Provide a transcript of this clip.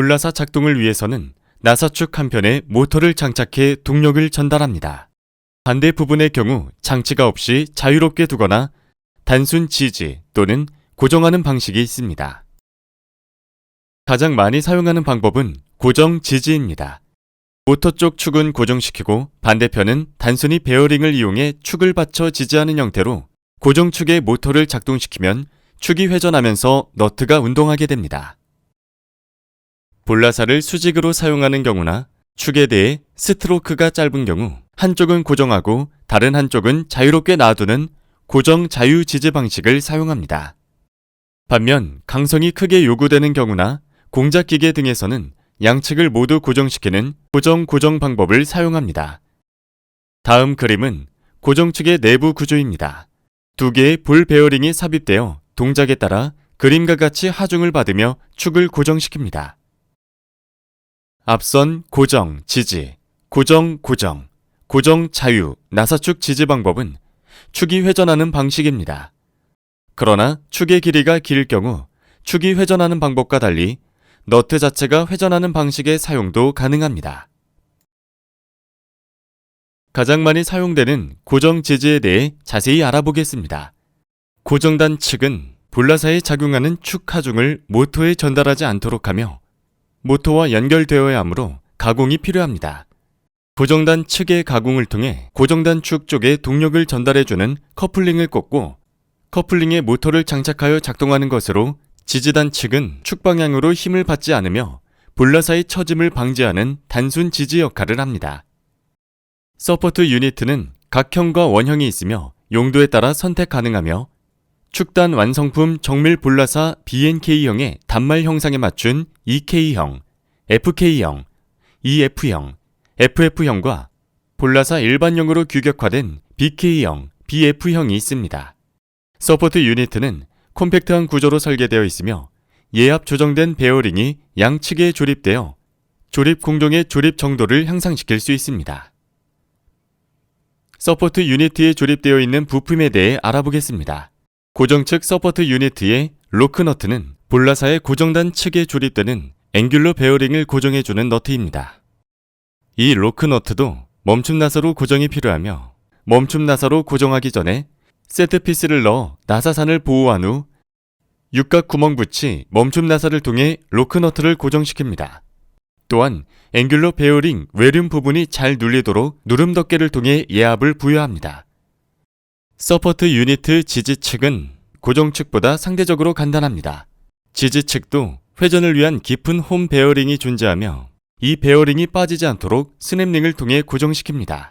볼라사 작동을 위해서는 나사축 한편에 모터를 장착해 동력을 전달합니다. 반대 부분의 경우 장치가 없이 자유롭게 두거나 단순 지지 또는 고정하는 방식이 있습니다. 가장 많이 사용하는 방법은 고정 지지입니다. 모터 쪽 축은 고정시키고 반대편은 단순히 베어링을 이용해 축을 받쳐 지지하는 형태로 고정축의 모터를 작동시키면 축이 회전하면서 너트가 운동하게 됩니다. 볼라사를 수직으로 사용하는 경우나 축에 대해 스트로크가 짧은 경우 한쪽은 고정하고 다른 한쪽은 자유롭게 놔두는 고정 자유 지지 방식을 사용합니다. 반면 강성이 크게 요구되는 경우나 공작 기계 등에서는 양측을 모두 고정시키는 고정 고정 방법을 사용합니다. 다음 그림은 고정축의 내부 구조입니다. 두 개의 볼 베어링이 삽입되어 동작에 따라 그림과 같이 하중을 받으며 축을 고정시킵니다. 앞선 고정, 지지, 고정, 고정, 고정, 자유, 나사축 지지 방법은 축이 회전하는 방식입니다. 그러나 축의 길이가 길 경우 축이 회전하는 방법과 달리 너트 자체가 회전하는 방식의 사용도 가능합니다. 가장 많이 사용되는 고정 지지에 대해 자세히 알아보겠습니다. 고정단 측은 볼라사에 작용하는 축 하중을 모터에 전달하지 않도록 하며 모터와 연결되어야 하므로 가공이 필요합니다. 고정단 측의 가공을 통해 고정단 축 쪽에 동력을 전달해주는 커플링을 꽂고 커플링에 모터를 장착하여 작동하는 것으로 지지단 측은 축 방향으로 힘을 받지 않으며 볼라사의 처짐을 방지하는 단순 지지 역할을 합니다. 서포트 유니트는 각형과 원형이 있으며 용도에 따라 선택 가능하며 축단 완성품 정밀 볼라사 BNK형의 단말 형상에 맞춘 EK형, FK형, EF형, FF형과 볼라사 일반형으로 규격화된 BK형, BF형이 있습니다. 서포트 유니트는 콤팩트한 구조로 설계되어 있으며 예압 조정된 베어링이 양측에 조립되어 조립 공정의 조립 정도를 향상시킬 수 있습니다. 서포트 유니트에 조립되어 있는 부품에 대해 알아보겠습니다. 고정 측 서포트 유니트의 로크 너트는 볼라사의 고정단 측에 조립되는 앵귤러 베어링을 고정해주는 너트입니다. 이 로크 너트도 멈춤 나사로 고정이 필요하며 멈춤 나사로 고정하기 전에 세트 피스를 넣어 나사산을 보호한 후 육각 구멍 붙이 멈춤 나사를 통해 로크 너트를 고정시킵니다. 또한 앵귤러 베어링 외륜 부분이 잘 눌리도록 누름 덮개를 통해 예압을 부여합니다. 서포트 유니트 지지 측은 고정 측보다 상대적으로 간단합니다. 지지 측도 회전을 위한 깊은 홈 베어링이 존재하며 이 베어링이 빠지지 않도록 스냅링을 통해 고정시킵니다.